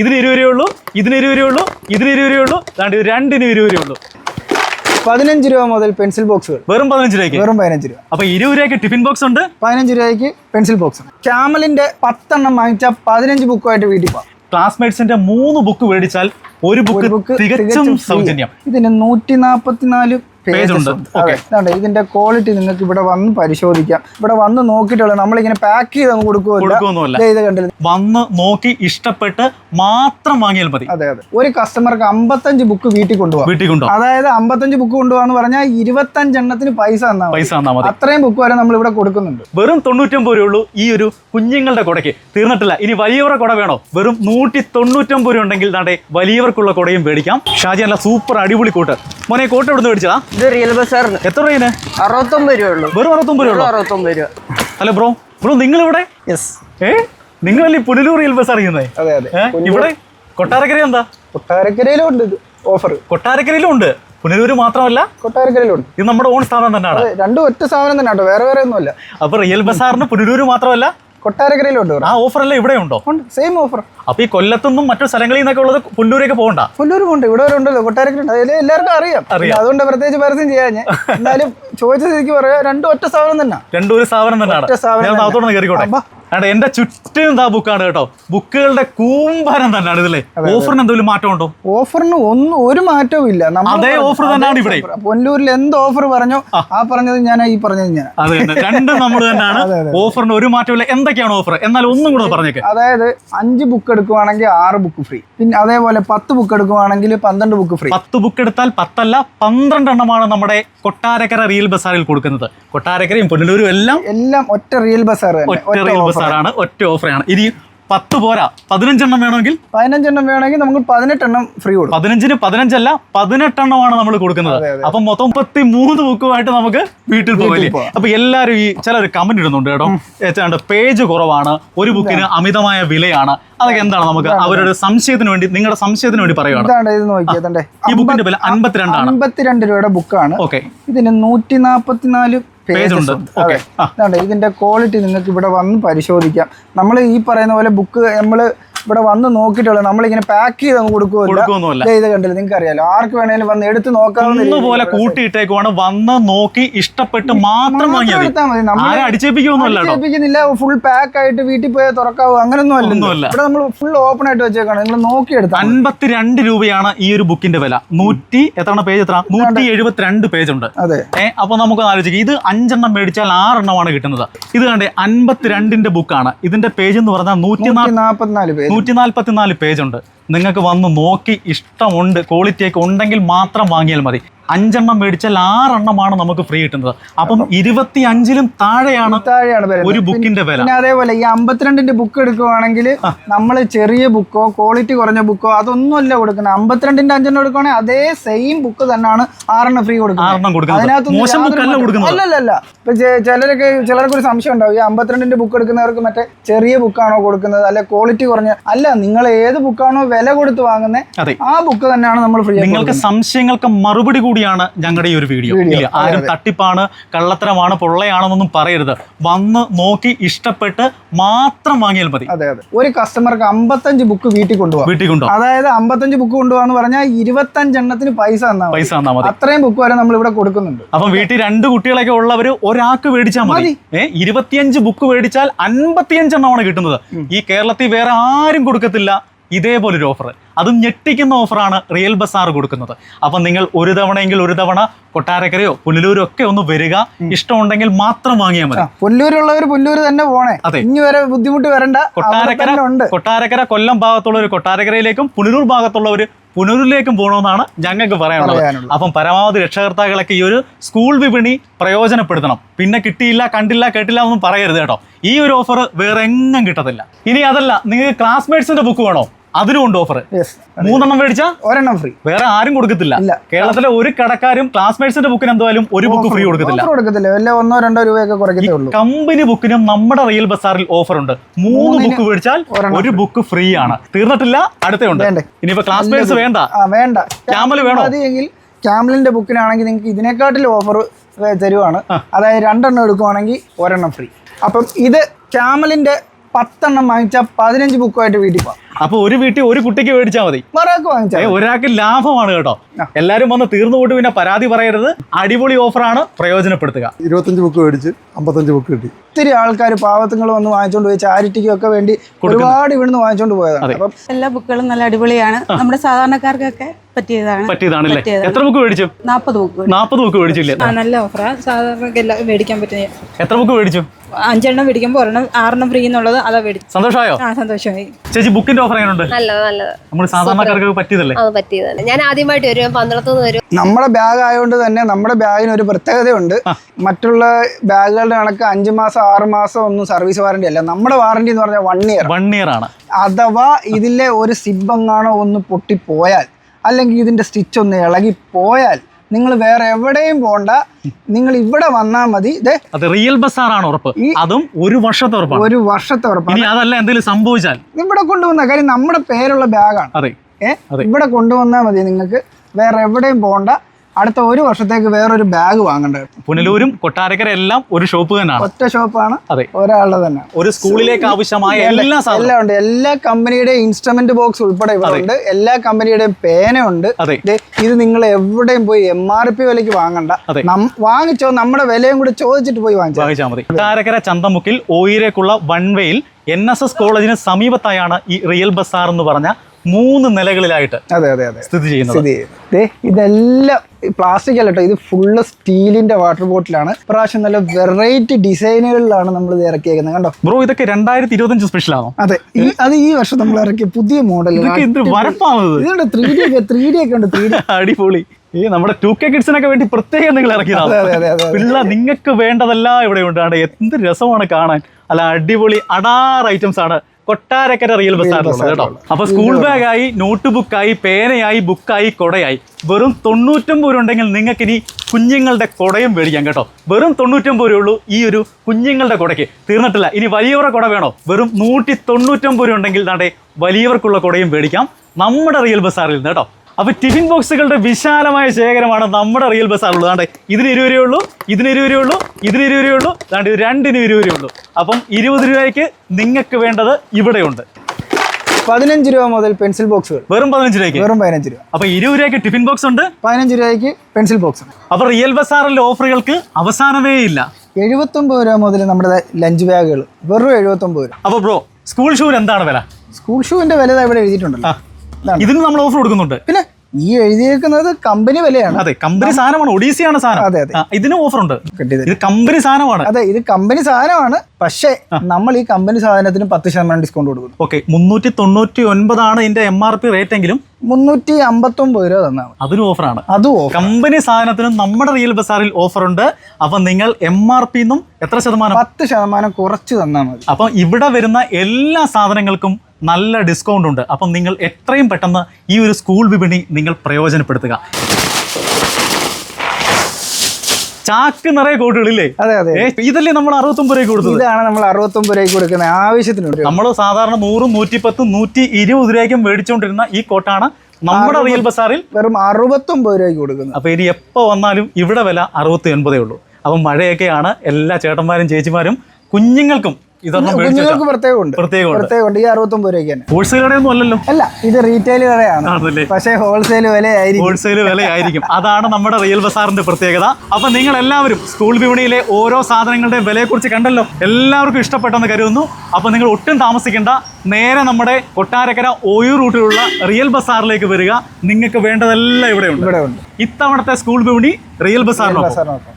ഇതിന് ഇരുപത് രൂപയുള്ളൂ ഇതിന് ഇരുപത് രൂപയുള്ളൂ ഇതിന് ഇരുപത് രൂപയുള്ളൂ അതാണ്ട് ഇത് രണ്ടിന് ഇരുപത് രൂപയുള്ളൂ പതിനഞ്ച് രൂപ മുതൽ പെൻസിൽ ബോക്സുകൾ. വെറും പതിനഞ്ച് രൂപയ്ക്ക് വെറും പതിനഞ്ച് രൂപ. അപ്പൊ ഇരുപത് രൂപയ്ക്ക് ടിഫിൻ ബോക്സ് ഉണ്ട്? പതിനഞ്ച് രൂപയ്ക്ക് പെൻസിൽ ബോക്സ് ക്യാമലിന്റെ പത്തെണ്ണം വാങ്ങിച്ചാൽ പതിനഞ്ച് ബുക്കുമായിട്ട് വീട്ടിൽ പോകാം ക്ലാസ്മേറ്റ്സിന്റെ മൂന്ന് ബുക്ക് മേടിച്ചാൽ ഒരു ബുക്ക് തികച്ചും. സൗജന്യം. ഇതിന് നൂറ്റി നാൽപ്പത്തിനാല്. ഇതിന്റെ ക്വാളിറ്റി നിങ്ങൾക്ക് ഇവിടെ വന്ന് പരിശോധിക്കാം. ഇവിടെ വന്ന് നോക്കിയിട്ടുള്ള നമ്മളിങ്ങനെ പാക്ക് ചെയ്ത് കൊടുക്കുമല്ല വന്ന് നോക്കി ഇഷ്ടപ്പെട്ട് മാത്രം വാങ്ങിയാൽ മതി. അതെ അതെ. ഒരു കസ്റ്റമർക്ക് അമ്പത്തഞ്ച് ബുക്ക് വീട്ടിൽ കൊണ്ടുപോകാം വീട്ടിൽ അതായത് അമ്പത്തഞ്ച് ബുക്ക് കൊണ്ടുപോകാന്ന് പറഞ്ഞാൽ ഇരുപത്തഞ്ചെണ്ണത്തിന് പൈസ തന്നാൽ. പൈസ മതി. അത്രയും ബുക്ക് വരെ നമ്മൾ ഇവിടെ കൊടുക്കുന്നുണ്ട്. വെറും തൊണ്ണൂറ്റൊമ്പത് ഉള്ളൂ ഈ ഒരു കുഞ്ഞുങ്ങളുടെ കുടയ്ക്ക്. തീർന്നിട്ടില്ല. ഇനി വലിയവരുടെ കുട വേണോ? വെറും നൂറ്റി തൊണ്ണൂറ്റൊമ്പത് രൂപ ഉണ്ടെങ്കിൽ ദാണ്ടെ വലിയവർക്കുള്ള കുടയും മേടിക്കാം. ഷാജി നല്ല സൂപ്പർ അടിപൊളി കോട്ട്. മോനെ കോട്ട് എവിടെ നിന്ന് മേടിച്ചതാ? ഇത് റിയൽ ബസാറിന് എത്ര രൂപ അറുപത്തൊമ്പത് രൂപ ഉള്ളൂ. വെറും അറുപത്തൊമ്പത് രൂപ അറുപത്തൊമ്പത് രൂപ. ഹലോ ബ്രോ ബ്രോ നിങ്ങൾ ഇവിടെ യെസ് ഏ? നിങ്ങളല്ലേ പുനലൂർ റിയൽ ബസ് അറിയുന്നേ അതെ അതെ. ഇവിടെ? കൊട്ടാരക്കര എന്താ? കൊട്ടാരക്കരയിലും ഉണ്ട് ഓഫർ കൊട്ടാരക്കരയിലും ഉണ്ട്. പുനലൂർ മാത്രമല്ല കൊട്ടാരക്കരയിലും ഉണ്ട്. ഇത് നമ്മുടെ ഓൺ സ്ഥാപനം തന്നെയാണ്. അതെ രണ്ടും ഒറ്റ സ്ഥാപനം തന്നെ കേട്ടോ വേറെ വേറെ ഒന്നുമല്ല. അപ്പൊ റിയൽ ബസാറിന് പുനലൂർ മാത്രമല്ല കൊട്ടാരക്കരയിലും ഉണ്ട് ആ ഓഫർ എല്ലാം ഇവിടെ ഉണ്ടോ? സെയിം ഓഫർ അപ്പൊ ഈ കൊല്ലത്തുനിന്നും മറ്റു സ്ഥലങ്ങളിൽ നിന്നൊക്കെ ഉള്ളത് പുല്ലൂരേക്ക് പോകണ്ട? പുല്ലൂരും ഉണ്ട് ഇവിടെ വരെ ഉണ്ടല്ലോ. കൊട്ടാരക്കര ഉണ്ട് അതിൽ എല്ലാവർക്കും അറിയാം. അറിയാം. അതുകൊണ്ട് പ്രത്യേകിച്ച് പരസ്യം ചെയ്യാൻ എന്നാലും ചോദിച്ച സ്ഥിതിക്ക് പറയാം രണ്ടും ഒറ്റ സാധനം തന്നെ. രണ്ടും ഒരു സ്ഥാപനം തന്നെയാണ് സ്ഥാപനം കയറിക്കോട്ടെ. അതെ എന്റെ ചുറ്റും എന്താ ബുക്കാണ് കേട്ടോ. ബുക്കുകളുടെ കൂമ്പാരം തന്നെയാണ് ഇതിലെ. ഓഫറിന് എന്തെങ്കിലും മാറ്റം ഉണ്ടോ ഓഫറിന് ഒന്നും ഒരു മാറ്റവും ഇല്ല. അതേ ഓഫർ തന്നെയാണ് ഇവിടെ. പൊന്നൂരിൽ എന്ത് ഓഫർ പറഞ്ഞു ആ. പറഞ്ഞത് ഞാൻ ഈ പറഞ്ഞത് ഞാൻ അതെ രണ്ടും നമ്മൾ തന്നെയാണ്. ഓഫറിന് ഒരു മാറ്റമില്ല എന്തൊക്കെയാണ് ഓഫർ എന്നാൽ ഒന്നും കൂടെ പറഞ്ഞേക്കെ. അതായത് അഞ്ച് ബുക്ക് എടുക്കുവാണെങ്കിൽ ആറ് ബുക്ക് ഫ്രീ പിന്നെ അതേപോലെ പത്ത് ബുക്ക് എടുക്കുവാണെങ്കിൽ പന്ത്രണ്ട് ബുക്ക് ഫ്രീ പത്ത് ബുക്ക് എടുത്താൽ പത്തല്ല പന്ത്രണ്ട് എണ്ണമാണ് നമ്മുടെ കൊട്ടാരക്കര റിയൽ ബസാറിൽ കൊടുക്കുന്നത്. കൊട്ടാരക്കരയും പുനലൂരും എല്ലാം എല്ലാം ഒറ്റ റിയൽ ബസാർ ഒറ്റ റിയൽ ബസാറാണ് ഒറ്റ ഓഫറാണ്. ഇനി പത്ത് പോരാ. പതിനഞ്ചെണ്ണം വേണമെങ്കിൽ പതിനഞ്ചെണ്ണം വേണമെങ്കിൽ നമുക്ക് പതിനെട്ടെണ്ണം ഫ്രീ കൊടുക്കും. പതിനഞ്ചിന് പതിനഞ്ചല്ല പതിനെട്ടെണ്ണമാണ് നമ്മൾ കൊടുക്കുന്നത്. അപ്പൊ മൊത്തം മുപ്പത്തി മൂന്ന് ബുക്കുമായിട്ട് നമുക്ക് വീട്ടിൽ പോകില്ല അപ്പൊ എല്ലാരും ഈ ചിലർ കമന്റ് ഇടുന്നുണ്ട് കേട്ടോ. പേജ് കുറവാണ്. ഒരു ബുക്കിന് അമിതമായ വിലയാണ്. അതൊക്കെ എന്താണ് നമുക്ക് അവരുടെ സംശയത്തിന് വേണ്ടി നിങ്ങളുടെ സംശയത്തിന് വേണ്ടി പറയുകയാണ് ഈ ബുക്കിന്റെ വില അൻപത്തിരണ്ടാണ്. അമ്പത്തിരണ്ട് രൂപയുടെ ബുക്കാണ്. ഓക്കെ. ഇതിന് നൂറ്റി നാൽപ്പത്തിനാല് ഇതിന്റെ ക്വാളിറ്റി നിങ്ങൾക്ക് ഇവിടെ വന്ന് പരിശോധിക്കാം. നമ്മൾ ഈ പറയുന്ന പോലെ ബുക്ക് നമ്മൾ ഇവിടെ വന്ന് നോക്കിയിട്ടുള്ള നമ്മളിങ്ങനെ പാക്ക് ചെയ്ത് അങ്ങ് കൊടുക്കുമല്ല ഇത് കണ്ടില്ല നിങ്ങൾക്ക് അറിയാലോ. ആർക്ക് വേണേലും വന്ന് എടുത്ത് നോക്കാവുന്ന പോലെ കൂട്ടിയിട്ടേക്കുവാണ് വന്ന് നോക്കി ഇഷ്ടപ്പെട്ട് മാത്രം എടുത്താൽ മതി. നമ്മൾ ഏൽപ്പിക്കുന്നില്ല ഫുൾ പാക്ക് ആയിട്ട് വീട്ടിൽ പോയാൽ തുറക്കാവോ? അങ്ങനൊന്നും അല്ല. ഇവിടെ നമ്മൾ ഫുൾ ഓപ്പൺ ആയിട്ട് വെച്ചേക്കാണ്. നിങ്ങൾ നോക്കി എടുത്താൽ അൻപത്തിരണ്ട് രൂപയാണ് ഈ ഒരു ബുക്കിന്റെ വില. നൂറ്റി എത്ര പേജ് എത്ര? നൂറ്റി എഴുപത്തിരണ്ട് പേജ് ഉണ്ട്. അതെ. അപ്പൊ നമുക്ക് ആലോചിക്കാം. ഇത് അഞ്ചെണ്ണം മേടിച്ചാൽ ആറെണ്ണമാണ് കിട്ടുന്നത്. ഇത് കണ്ടേ അൻപത്തിരണ്ടിന്റെ ബുക്കാണ് ഇതിന്റെ പേജ് എന്ന് പറഞ്ഞാൽ നൂറ്റി നാൽപ്പത്തിനാല് പേര് നൂറ്റി നാൽപ്പത്തിനാല് പേജ് ഉണ്ട്. നിങ്ങൾക്ക് വന്ന് നോക്കി ഇഷ്ടമുണ്ട് ക്വാളിറ്റിയൊക്കെ ഉണ്ടെങ്കിൽ മാത്രം വാങ്ങിയാൽ മതി. അഞ്ചെണ്ണം മേടിച്ചാൽ ആറെണ്ണമാണ് നമുക്ക് ഫ്രീ കിട്ടുന്നത്. അപ്പം ഇരുപത്തി അഞ്ചിലും താഴെയാണ് താഴെയാണ് ഒരു ബുക്കിന്റെ വില. പിന്നെ അതേപോലെ ഈ അമ്പത്തിരണ്ടിന്റെ ബുക്ക് എടുക്കുവാണെങ്കിൽ നമ്മൾ ചെറിയ ബുക്കോ ക്വാളിറ്റി കുറഞ്ഞ ബുക്കോ അതൊന്നും അല്ല കൊടുക്കുന്നത്. അമ്പത്തിരണ്ടിന്റെ അഞ്ചെണ്ണം എടുക്കുവാണെങ്കിൽ അതേ സെയിം ബുക്ക് തന്നെയാണ് ആറെണ്ണം ഫ്രീ കൊടുക്കുന്നത്. കൊടുക്കുന്നത്. അല്ലല്ലല്ല. ഇപ്പൊ ചിലരൊക്കെ ചിലർക്ക് ഒരു സംശയം ഉണ്ടാവും. ഈ അമ്പത്തിരണ്ടിന്റെ ബുക്ക് എടുക്കുന്നവർക്ക് മറ്റേ ചെറിയ ബുക്കാണോ കൊടുക്കുന്നത്? അല്ലെ ക്വാളിറ്റി കുറഞ്ഞ അല്ല നിങ്ങൾ ഏത് ബുക്കാണോ വില കൊടുത്ത് വാങ്ങുന്നത് ആ ബുക്ക് തന്നെയാണ് നമ്മൾ ഫ്രീ നിങ്ങൾക്ക് സംശയങ്ങൾക്ക് മറുപടി കൂടിയാണ് ഞങ്ങളുടെ ഈ ഒരു വീഡിയോ. ഇല്ല ആരും തട്ടിപ്പാണ് കള്ളത്തരമാണ് പൊള്ളയാണെന്നൊന്നും പറയരുത്. വന്ന് നോക്കി ഇഷ്ടപ്പെട്ട് മാത്രം വാങ്ങിയാൽ മതി. അതെ അതെ. ഒരു കസ്റ്റമർക്ക് അമ്പത്തഞ്ച് ബുക്ക് വീട്ടിൽ കൊണ്ടുപോകാം വീട്ടിൽ കൊണ്ടുപോകും അതായത് അമ്പത്തഞ്ച് ബുക്ക് കൊണ്ടുപോകാന്ന് പറഞ്ഞാൽ ഇരുപത്തഞ്ച് എണ്ണത്തിന് പൈസ തന്നാൽ പൈസ തന്നാ മതി. അത്രയും ബുക്ക് വരെ നമ്മൾ ഇവിടെ കൊടുക്കുന്നുണ്ട്. അപ്പം വീട്ടിൽ രണ്ട് കുട്ടികളൊക്കെ ഉള്ളവര് ഒരാൾക്ക് മേടിച്ചാൽ മതി. ഏഹ് ഇരുപത്തിയഞ്ച് ബുക്ക് മേടിച്ചാൽ അൻപത്തിയഞ്ചെണ്ണമാണ് കിട്ടുന്നത്. ഈ കേരളത്തിൽ വേറെ ആരും കൊടുക്കത്തില്ല ഇതേപോലൊരു ഓഫർ അതും ഞെട്ടിക്കുന്ന ഓഫറാണ് റിയൽ ബസാർ കൊടുക്കുന്നത്. അപ്പം നിങ്ങൾ ഒരു തവണയെങ്കിൽ ഒരു തവണ കൊട്ടാരക്കരയോ പുല്ലൂരോ ഒക്കെ ഒന്ന് വരിക. ഇഷ്ടമുണ്ടെങ്കിൽ മാത്രം വാങ്ങിയാൽ മതി. പുല്ലൂരുള്ളവർ പുല്ലൂര് തന്നെ പോണേ. അതെ. ഇനി വരെ ബുദ്ധിമുട്ട് വരണ്ട. കൊട്ടാരക്കര കൊട്ടാരക്കര കൊല്ലം ഭാഗത്തുള്ളവർ കൊട്ടാരക്കരയിലേക്കും പുനലൂർ ഭാഗത്തുള്ളവർ പുനലൂരിലേക്കും പോകണമെന്നാണ് ഞങ്ങൾക്ക് പറയാനുള്ളത്. പറയാനുള്ളത്. അപ്പം പരമാവധി രക്ഷകർത്താക്കളൊക്കെ ഈ ഒരു സ്കൂൾ വിപണി പ്രയോജനപ്പെടുത്തണം. പിന്നെ കിട്ടിയില്ല കണ്ടില്ല കേട്ടില്ല ഒന്നും പറയരുത് കേട്ടോ. ഈ ഒരു ഓഫർ വേറെ എങ്ങും കിട്ടത്തില്ല. ഇനി അതല്ല നിങ്ങൾക്ക് ക്ലാസ്മേറ്റ്സിന്റെ ബുക്ക് വേണോ? അതിനുമുണ്ട് ഓഫർ മൂന്നെണ്ണം മേടിച്ചാൽ ഒരെണ്ണം ഫ്രീ വേറെ ആരും കൊടുക്കത്തില്ല. കേരളത്തിലെ ഒരു കടക്കാരും ക്ലാസ്മേറ്റ്സിന്റെ ബുക്കിന് എന്തായാലും ഒരു ബുക്ക് ഫ്രീ കൊടുക്കത്തില്ല. കൊടുക്കത്തില്ല. വല്ല ഒന്നോ രണ്ടോ രൂപയൊക്കെ കുറയ്ക്കത്തേ ഉള്ളൂ. കമ്പനി ബുക്കിനും നമ്മുടെ റെയിൽ ബസാറിൽ ഓഫർ ഉണ്ട്. മൂന്ന് ബുക്ക് മേടിച്ചാൽ ഒരു ബുക്ക് ഫ്രീ ആണ്. തീർന്നിട്ടില്ല അടുത്തുണ്ട് ഉണ്ട് ഇനിയിപ്പോ ക്ലാസ്മേറ്റ്സ് വേണ്ട. വേണ്ട. ക്യാമൽ വേണോ? ക്യാമലിന്റെ ബുക്കിനാണെങ്കിൽ നിങ്ങൾക്ക് ഇതിനെക്കാട്ടിലും ഓഫർ തരുവാണ്. അതായത് രണ്ടെണ്ണം എടുക്കുവാണെങ്കിൽ ഒരെണ്ണം ഫ്രീ അപ്പം ഇത് ക്യാമലിന്റെ പത്തെണ്ണം വാങ്ങിച്ചാൽ പതിനഞ്ച് ബുക്കുമായിട്ട് വീട്ടിൽ പോകാം അപ്പൊ ഒരു വീട്ടിൽ ഒരു കുട്ടിക്ക് മേടിച്ചാൽ മതി. ഒരാൾക്ക് വാങ്ങിച്ചാൽ ഒരാൾക്ക് ലാഭമാണ് കേട്ടോ. എല്ലാരും വന്ന് തീർന്നു പോയിട്ട് പിന്നെ പരാതി പറയരുത്. അടിപൊളി ഓഫറാണ് പ്രയോജനപ്പെടുത്തുക. ഇരുപത്തഞ്ച് ബുക്ക് മേടിച്ച് അമ്പത്തഞ്ച് ബുക്ക് കിട്ടി. ഒത്തിരി ആൾക്കാർ പാവത്തുങ്ങൾ വന്ന് വാങ്ങിച്ചോണ്ട് പോയി ചാരിറ്റിക്കും ഒക്കെ വേണ്ടി ഒരുപാട് ഇവിടുന്ന് വാങ്ങിച്ചോണ്ട് പോയതാണ്. അപ്പം എല്ലാ ബുക്കുകളും നല്ല അടിപൊളിയാണ്. നമ്മുടെ സാധാരണക്കാർക്കൊക്കെ പറ്റിയതാണ്. പറ്റിയതാണ്. എത്ര ബുക്ക് മേടിച്ചു? നാൽപ്പത് ബുക്ക് നാൽപ്പത് ബുക്ക് മേടിച്ചില്ലേ? നല്ല ഓഫറാണ് സാധാരണ മേടിക്കാൻ പറ്റുന്ന എത്ര ബുക്ക് മേടിച്ചു? അഞ്ചെണ്ണം മേടിക്കുമ്പോൾ ഒരെണ്ണം ആറെണ്ണം ഫ്രീ എന്നുള്ളത് അതാ മേടിച്ചു സന്തോഷമായോ? ആ സന്തോഷമായി. ചേച്ചി ബുക്കിന്റെ ഓഫർ എങ്ങനെയുണ്ട് നല്ലത് നല്ലത്. നമ്മൾ സാധാരണക്കാർക്ക് പറ്റിയതല്ലേ? അത് പറ്റിയതല്ല ഞാൻ ആദ്യമായിട്ട് വരും പന്തളത്തുനിന്ന് വരും. നമ്മുടെ ബാഗ് ആയതുകൊണ്ട് തന്നെ നമ്മുടെ ബാഗിന് ഒരു പ്രത്യേകതയുണ്ട്. മറ്റുള്ള ബാഗുകളുടെ കണക്ക് അഞ്ച് മാസം ആറ് മാസം ഒന്നും സർവീസ് വാറണ്ടി അല്ല. നമ്മുടെ വാറണ്ടി എന്ന് പറഞ്ഞാൽ വൺ ഇയർ വൺ ഇയർ ആണ്. അഥവാ ഇതിലെ ഒരു സിബ്ബങ്ങാണോ ഒന്ന് പൊട്ടിപ്പോയാൽ അല്ലെങ്കിൽ ഇതിന്റെ സ്റ്റിച്ച് ഒന്ന് ഇളകി പോയാൽ നിങ്ങൾ വേറെ എവിടെയും പോണ്ട. നിങ്ങൾ ഇവിടെ വന്നാൽ മതി. അത് റിയൽ ബസാർ ആണ് ഉറപ്പ് അതും ഒരു വർഷത്തെ ഉറപ്പാണ്. ഒരു വർഷത്തെ ഉറപ്പാണ്. ഇനി അതല്ല എന്തെങ്കിലും സംഭവിച്ചാൽ. ഇവിടെ കൊണ്ടുവന്ന കാര്യം നമ്മുടെ പേരുള്ള ബാഗാണ് അതെ. ഇവിടെ കൊണ്ടുവന്നാൽ മതി നിങ്ങൾക്ക്. വേറെ എവിടെയും പോകണ്ട അടുത്ത ഒരു വർഷത്തേക്ക് വേറൊരു ബാഗ് വാങ്ങണ്ട? പുനലൂരും കൊട്ടാരക്കര എല്ലാം ഒരു ഷോപ്പ് തന്നെയാണ്. ഒറ്റ ഷോപ്പാണ് അതെ. ഒരാളുടെ തന്നെ. ഒരു സ്കൂളിലേക്ക് ആവശ്യമായ എല്ലാ എല്ലാം ഉണ്ട്. എല്ലാ കമ്പനിയുടെയും ഇൻസ്ട്രുമെന്റ് ബോക്സ് ഉൾപ്പെടെ ഇവിടെ ഉണ്ട്. എല്ലാ കമ്പനിയുടെയും പേന ഉണ്ട്. അതെ. ഇത് നിങ്ങൾ എവിടെയും പോയി എം ആർ പി വിലയ്ക്ക് വാങ്ങണ്ട. വാങ്ങിച്ചോ നമ്മുടെ വിലയും കൂടി ചോദിച്ചിട്ട് പോയി വാങ്ങിച്ചോ വാങ്ങിച്ചാൽ മതി. കൊട്ടാരക്കര ചന്തമുക്കിൽ ഓയിലേക്കുള്ള വൺവേയിൽ എൻ എസ് എസ് കോളേജിന് സമീപത്തായാണ് ഈ റിയൽ ബസാർ എന്ന് പറഞ്ഞ മൂന്ന് നിലകളിലായിട്ട് അതെ അതെ അതെ. സ്ഥിതി ചെയ്യുന്നത്. സ്ഥിതി ചെയ്യുന്നത്. ദേ ഇതെല്ലാം പ്ലാസ്റ്റിക് അല്ല കേട്ടോ. ഇത് ഫുള്ള് സ്റ്റീലിന്റെ വാട്ടർ ബോട്ടിലാണ് പ്രാവശ്യം നല്ല വെറൈറ്റി ഡിസൈനുകളിലാണ് നമ്മൾ ഇത് ഇറക്കിയേക്കുന്നത്. കണ്ടോ? ബ്രോ ഇതൊക്കെ രണ്ടായിരത്തി ഇരുപത്തഞ്ച് സ്പെഷ്യൽ ആണോ? അതെ. ഈ അത് ഈ വർഷം നമ്മൾ ഇറക്കിയ പുതിയ മോഡൽ ഇതുണ്ട് ത്രീ ഡി ഒക്കെ ത്രീ ഡി ഒക്കെ ഉണ്ട് ത്രീ ഡി അടിപൊളി. ഈ നമ്മുടെ ടു കെ കിഡ്സിനൊക്കെ വേണ്ടി പ്രത്യേകം നിങ്ങൾ ഇറക്കിയതാണ്. പിള്ള നിങ്ങൾക്ക് വേണ്ടതല്ല ഇവിടെ ഉണ്ട്. എന്ത് രസമാണ് കാണാൻ. അല്ല അടിപൊളി അടാർ ഐറ്റംസ് ആണ് കൊട്ടാരക്കര റിയൽ ബസാറിലുള്ളത് കേട്ടോ. അപ്പൊ സ്കൂൾ ബാഗായി നോട്ട് ബുക്കായി പേനയായി ബുക്കായി കൊടയായി. വെറും തൊണ്ണൂറ്റൊമ്പത് രൂപ ഉണ്ടെങ്കിൽ നിങ്ങൾക്ക് ഇനി കുഞ്ഞുങ്ങളുടെ കൊടയും മേടിക്കാം കേട്ടോ. വെറും തൊണ്ണൂറ്റൊമ്പത് രൂപ ഉള്ളൂ ഈ ഒരു കുഞ്ഞുങ്ങളുടെ കൊടയ്ക്ക്. തീർന്നിട്ടില്ല. ഇനി വലിയവരുടെ കൊട വേണോ? വെറും നൂറ്റി തൊണ്ണൂറ്റൊമ്പത് രൂപ ഉണ്ടെങ്കിൽ നാട്ടെ വലിയവർക്കുള്ള കൊടയും മേടിക്കാം. നമ്മുടെ റിയൽ ബസാറിൽ നിന്ന് കേട്ടോ. അപ്പൊ ടിഫിൻ ബോക്സുകളുടെ വിശാലമായ ശേഖരമാണ് നമ്മുടെ റിയൽ ബസാറുള്ളത് അതാണ്ട് ഇതിന് ഇരുപത് രൂപയുള്ളൂ ഇതിന് ഇരുപത് രൂപയുള്ളൂ ഇതിന് ഇരുപത് രൂപയുള്ളൂ അതാണ്ട് ഇത് രണ്ടിന് ഇരുപത് രൂപയുള്ളൂ അപ്പം ഇരുപത് രൂപയ്ക്ക് നിങ്ങൾക്ക് വേണ്ടത് ഇവിടെയുണ്ട്. പതിനഞ്ച് രൂപ മുതൽ പെൻസിൽ ബോക്സുകൾ. വെറും പതിനഞ്ച് രൂപയ്ക്ക്? വെറും പതിനഞ്ച് രൂപ. അപ്പൊ ഇരുപത് രൂപയ്ക്ക് ടിഫിൻ ബോക്സ് ഉണ്ട്. പതിനഞ്ച് രൂപയ്ക്ക് പെൻസിൽ ബോക്സ് ഉണ്ട്. അപ്പൊ റിയൽ ബസാറിലെ ഓഫറുകൾക്ക് അവസാനമേ ഇല്ല. എഴുപത്തൊമ്പത് രൂപ മുതൽ നമ്മുടെ ലഞ്ച് ബാഗുകൾ വെറും എഴുപത്തൊമ്പത് രൂപ. അപ്പൊ ബ്രോ സ്കൂൾ ഷൂവിന് എന്താണ് വില? സ്കൂൾ ഷൂവിന്റെ വില ഇവിടെ എഴുതിയിട്ടുണ്ടല്ലോ. ഇതിന് നമ്മൾ ഓഫർ കൊടുക്കുന്നുണ്ട്. പിന്നെ ഈ എഴുതിയേക്കുന്നത് കമ്പനി വിലയാണ്. അതെ കമ്പനി സാധനമാണ് ഒഡീസിയാണ് സാധനം. അതെ, അതെ. ഇതിനും ഓഫർ ഉണ്ട്. ഇത് കമ്പനി സാധനമാണ്. അതെ ഇത് കമ്പനി സാധനമാണ്. പക്ഷേ നമ്മൾ ഈ കമ്പനി സാധനത്തിന് പത്ത് ശതമാനം ഡിസ്കൗണ്ട് കൊടുക്കും ഓക്കെ മുന്നൂറ്റി തൊണ്ണൂറ്റി ഒൻപതാണ് ഇതിന്റെ എം ആർ പി റേറ്റ് എങ്കിലും മുന്നൂറ്റി അമ്പത്തൊമ്പത് രൂപ തന്നാണ് അതൊരു അതിനും ഓഫറാണ്. അതും ഓഫർ കമ്പനി സാധനത്തിനും നമ്മുടെ റിയൽ ബസാറിൽ ഓഫർ ഉണ്ട്. അപ്പൊ നിങ്ങൾ എം ആർ പി നിന്നും എത്ര ശതമാനം? പത്ത് ശതമാനം കുറച്ച് തന്നാൽ മതി. അപ്പൊ ഇവിടെ വരുന്ന എല്ലാ സാധനങ്ങൾക്കും നല്ല ഡിസ്കൗണ്ട് ഉണ്ട്. അപ്പം നിങ്ങൾ എത്രയും പെട്ടെന്ന് ഈ ഒരു സ്കൂൾ വിപണി നിങ്ങൾ പ്രയോജനപ്പെടുത്തുക. ചാക്ക് നിറയെ കോട്ടുകളില്ലേ? അതെ അതെ. ഇതല്ലേ നമ്മൾ അറുപത്തൊമ്പത് രൂപയ്ക്ക് കൊടുത്തത്? ഇതാണ് നമ്മൾ അറുപത്തൊമ്പത് രൂപയ്ക്ക് കൊടുക്കുന്ന ആവശ്യത്തിനുണ്ട് നമ്മൾ സാധാരണ നൂറും നൂറ്റിപ്പത്തും നൂറ്റി ഇരുപത് രൂപയ്ക്കും മേടിച്ചുകൊണ്ടിരുന്ന ഈ കോട്ടാണ് നമ്മുടെ റിയൽ ബസാറിൽ. വെറും അറുപത്തൊമ്പത് രൂപയ്ക്ക് കൊടുക്കുന്നത്. അപ്പോൾ ഇനി എപ്പോ വന്നാലും ഇവിടെ വില അറുപത്തി ഒൻപതേ ഉള്ളൂ. അപ്പം മഴയൊക്കെയാണ് എല്ലാ ചേട്ടന്മാരും ചേച്ചിമാരും കുഞ്ഞുങ്ങൾക്കും ഇതൊന്നും കുഞ്ഞുങ്ങൾക്ക് പ്രത്യേകമുണ്ട്. ഈ അറുപത്തൊമ്പത് രൂപയ്ക്കാണ്. ഹോൾസെയിൽ കടയൊന്നും അല്ലല്ലോ. അല്ല ഇത് റീറ്റെയിൽ കടയാണ്. പക്ഷേ ഹോൾസെയിൽ വിലയായിരിക്കും. ഹോൾസെയിൽ വിലയായിരിക്കും. അതാണ് നമ്മുടെ റിയൽ ബസാറിന്റെ പ്രത്യേകത. അപ്പൊ നിങ്ങൾ എല്ലാവരും സ്കൂൾ വിപണിയിലെ ഓരോ സാധനങ്ങളുടെയും വിലയെക്കുറിച്ച് കണ്ടല്ലോ. എല്ലാവർക്കും ഇഷ്ടപ്പെട്ടെന്ന് കരുതുന്നു. അപ്പൊ നിങ്ങൾ ഒട്ടും താമസിക്കേണ്ട. നേരെ നമ്മുടെ കൊട്ടാരക്കര ഓയൂർ റൂട്ടിലുള്ള റിയൽ ബസാറിലേക്ക് വരിക. നിങ്ങൾക്ക് വേണ്ടതെല്ലാം ഇവിടെ ഉണ്ട് ഇത്തവണത്തെ സ്കൂൾ വിപണി റിയൽ ബസാറിനൊപ്പം